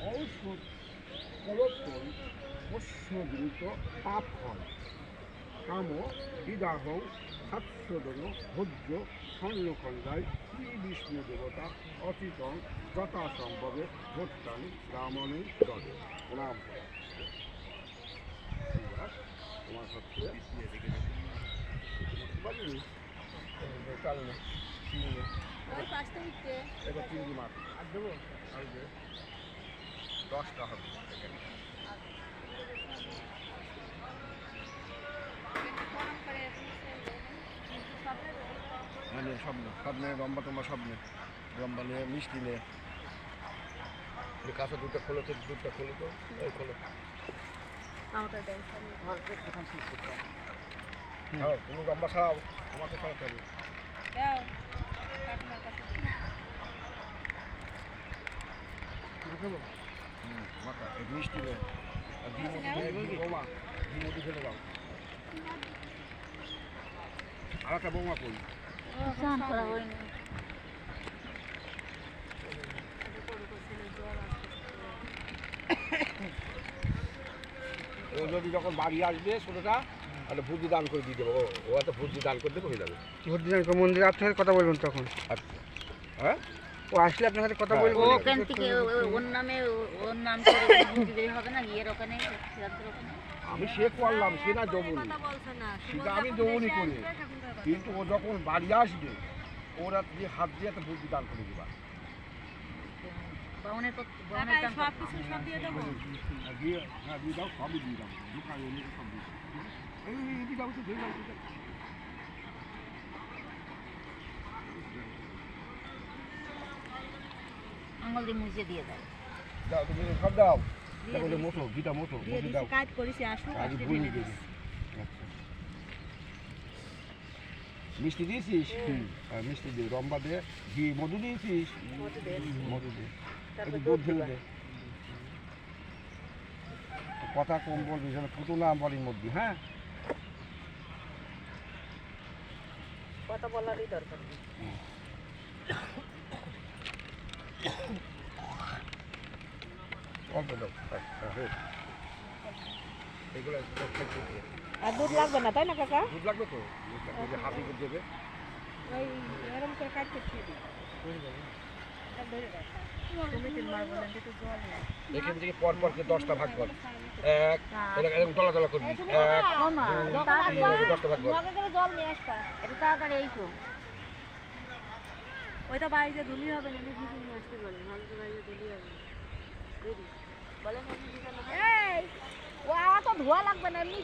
ঔষধ প্রবর্তন পোষ্যদ্রুত পাপ হয় কাম বিদাহ সাৎসদন ভোজ্য স্বর্ণকন্যায় শ্রী বিষ্ণু দেবতা অচিতন যথাসম্ভবে ভোট্টানি ব্রাহ্মণে দলে প্রণাম। তোমার হচ্ছে না। ওই পাঁচটা উঠতে এবার চিংড়ি মাছ। আর দেবো? আর দে দশটা হবে এখানে। মানে সব নে সব নে লম্বা টম্বা সব লম্বা নিয়ে মিষ্টি নে। এই কাঁচা দুধটা খোলো তো দুধটা খোলো তো এই খোলো। আমাকে খাও তুমি লম্বা খাও আমাকে খাওয়াতে হবে দাও কাকিমার কাছে হুম মিষ্টি নে আর ফেলে দাও একটা বৌমা করা যদি যখন বাড়ি আসবে ছোটোটা একটা বুদ্ধি দান করে দিয়ে দেবো। ও ও একটা বুদ্ধি দান করে দেবো হয়ে যাবে। ভোটদিনাঙ্ক মন্দিরে আপনার কথা বলবেন তখন। আচ্ছা। হ্যাঁ? ও আসলে আপনার সাথে কথা হ্যাঁ। বলব ওখান থেকে ওর নামে ওর নাম করে হবে না ইয়ের ওখানে ওখানে। আমি সে করলাম সে না যৌবনী না সেটা আমি যৌবনী করি। কিন্তু ও যখন বাড়ি আসবে ওরা দিয়ে হাত দিয়ে একটা বুদ্ধি দান করে। দিবা। দিয়ে হ্যাঁ দিয়ে দাও সবই দিয়ে দাও। দোকানে সব দিয়ে দাও। এই এই, এই, দিয়ে দাও তো দিয়ে দাও দিয়ে দাও। আঙুল দিয়ে মুছে দিয়ে দেয়। দাও তুমি সব দাও। যে মোটো গিটা মোটো দিয়ে মোটো দাও। কাজ করেছি আসুক আজ ভুল ঢেলে গেছে মিষ্টি দিয়েছিস? হ্যাঁ। মিষ্টি দিয়ে রম্বা দে ঘি মধু দিয়েছিস? মধু দে একটু দুধ ঢেলে দে। কথা কম বলবি যেন ফুটো না বলির মধ্যে হ্যাঁ? কথা বলারই দরকার নেই। অল্প দাও হ্যাঁ, হ্যাঁ, হয়ে গেছে। এগুলো সব খেতে দিয়ে। আর দুধ লাগবে না তাই না কাকা? দুধ লাগবে তো? দুধ হাতি করে দেবে। ওই এরকম করে কাজ করতে দিই। কমিটির মার বলেন যে তো জল নেই এখান থেকে পর পর দশটা ভাগ কর। এক এরকম- এরকম তলা তলা করবি। এক দশটা ভাগ কর। জল নিয়ে আসবা। এটা তাড়াতাড়ি ওইটা বাড়িতে ধুলি হবে না ভিজে নিয়ে আসতে বলে তো বাড়িতে ধুলি হবে। না ও আওয়া তো ধোয়া লাগবে না, এমনি